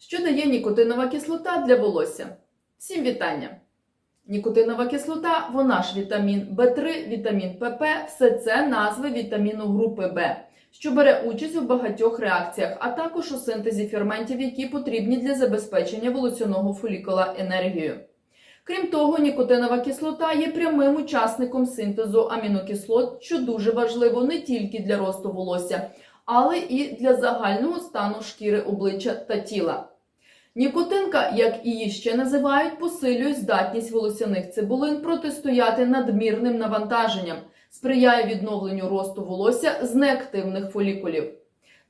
Що дає нікотинова кислота для волосся? Всім вітання! Нікотинова кислота, вона ж вітамін В3, вітамін ПП, все це назви вітаміну групи Б, що бере участь у багатьох реакціях, а також у синтезі ферментів, які потрібні для забезпечення волосяного фолікула енергією. Крім того, нікотинова кислота є прямим учасником синтезу амінокислот, що дуже важливо не тільки для росту волосся, але і для загального стану шкіри обличчя та тіла. Нікотинка, як її ще називають, посилює здатність волосяних цибулин протистояти надмірним навантаженням, сприяє відновленню росту волосся з неактивних фолікулів.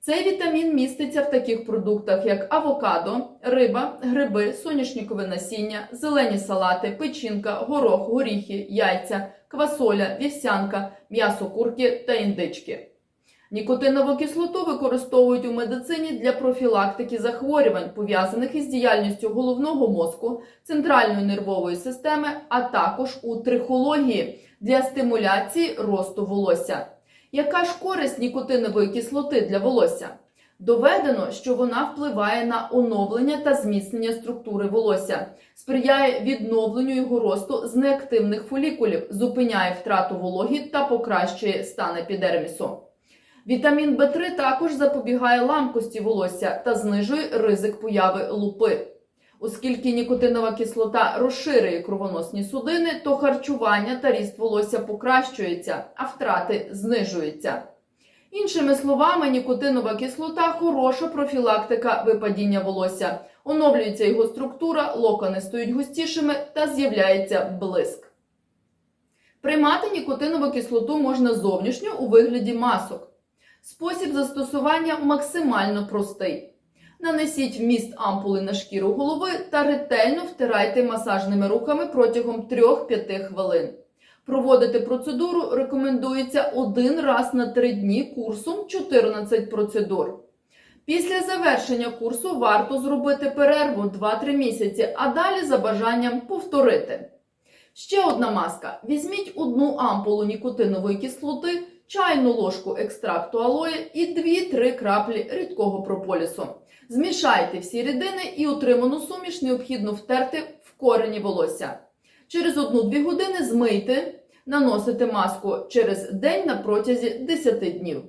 Цей вітамін міститься в таких продуктах, як авокадо, риба, гриби, соняшникове насіння, зелені салати, печінка, горох, горіхи, яйця, квасоля, вівсянка, м'ясо курки та індички. Нікотинову кислоту використовують у медицині для профілактики захворювань, пов'язаних із діяльністю головного мозку, центральної нервової системи, а також у трихології для стимуляції росту волосся. Яка ж користь нікотинової кислоти для волосся? Доведено, що вона впливає на оновлення та зміцнення структури волосся, сприяє відновленню його росту з неактивних фолікулів, зупиняє втрату вологі та покращує стан епідермісу. Вітамін В3 також запобігає ламкості волосся та знижує ризик появи лупи. Оскільки нікотинова кислота розширює кровоносні судини, то харчування та ріст волосся покращується, а втрати знижуються. Іншими словами, нікотинова кислота хороша профілактика випадіння волосся. Оновлюється його структура, локони стають густішими та з'являється блиск. Приймати нікотинову кислоту можна зовнішньо у вигляді масок. Спосіб застосування максимально простий. Нанесіть вміст ампули на шкіру голови та ретельно втирайте масажними рухами протягом 3-5 хвилин. Проводити процедуру рекомендується один раз на 3 дні курсом 14 процедур. Після завершення курсу варто зробити перерву 2-3 місяці, а далі за бажанням повторити. Ще одна маска. Візьміть одну ампулу нікотинової кислоти, чайну ложку екстракту алої і 2-3 краплі рідкого прополісу. Змішайте всі рідини і отриману суміш необхідно втерти в корені волосся. Через 1-2 години змийте, наносите маску через день на протязі 10 днів.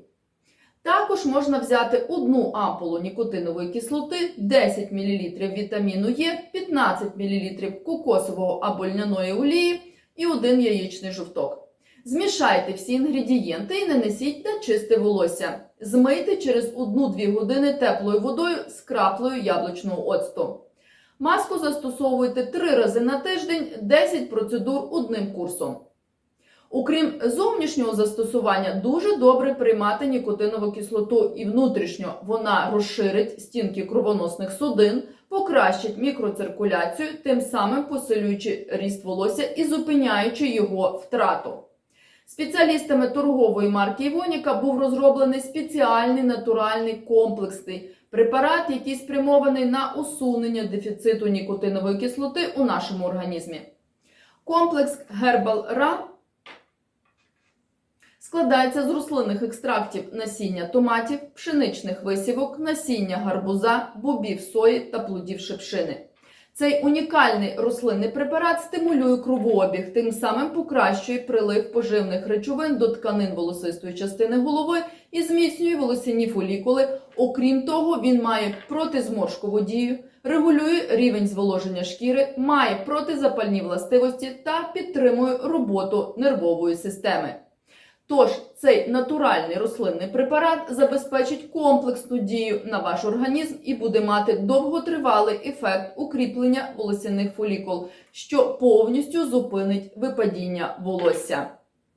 Також можна взяти одну ампулу нікотинової кислоти, 10 мл вітаміну Е, 15 мл кокосового або льняної олії і один яєчний жовток. Змішайте всі інгредієнти і нанесіть на чисте волосся. Змийте через 1-2 години теплою водою з краплею яблучного оцту. Маску застосовуйте 3 рази на тиждень, 10 процедур одним курсом. Окрім зовнішнього застосування, дуже добре приймати нікотинову кислоту і внутрішньо. Вона розширить стінки кровоносних судин, покращить мікроциркуляцію, тим самим посилюючи ріст волосся і зупиняючи його втрату. Спеціалістами торгової марки Івоніка був розроблений спеціальний натуральний комплексний препарат, який спрямований на усунення дефіциту нікотинової кислоти у нашому організмі. Комплекс Herbal Ra складається з рослинних екстрактів насіння томатів, пшеничних висівок, насіння гарбуза, бобів сої та плодів шипшини. Цей унікальний рослинний препарат стимулює кровообіг, тим самим покращує прилив поживних речовин до тканин волосистої частини голови і зміцнює волосяні фолікули. Окрім того, він має протизморшкову дію, регулює рівень зволоження шкіри, має протизапальні властивості та підтримує роботу нервової системи. Тож цей натуральний рослинний препарат забезпечить комплексну дію на ваш організм і буде мати довготривалий ефект укріплення волосяних фолікул, що повністю зупинить випадіння волосся.